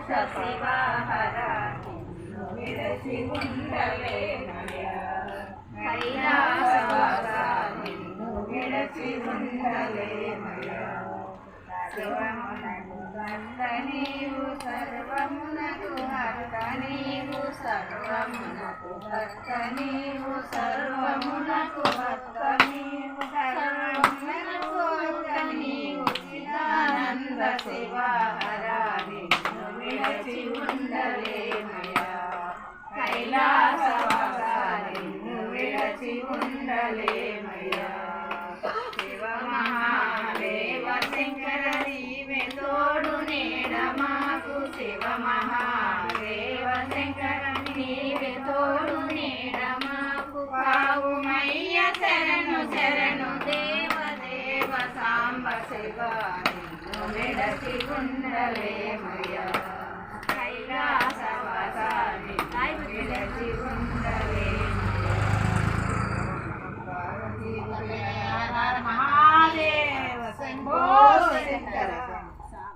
పురుష శివాహర నిన్ను కైలాసవాస నిన్ను విడచి ఉండలేనయా సర్వమునకు భర్త నీవు సర్వమునకు భర్త నీవు సర్వమునకు భర్త నీవు సర్వమునకు భర్త నీవు సర్వమునకు భర్త నీవు చిదానంద విడచి ఉండలేమయా కైలాసవాస విడచి ఉండలేమయా శివ మహాదేవ శంకర నీవే తోడు నేడ మాకు శివ మహాదేవ శంకర నీవే తోడు నేడ మాకు పావుమయ్య శరణు శరణు దేవ దేవ సాంబ శివ నిన్ను విడచి ఉండలేమయ్యా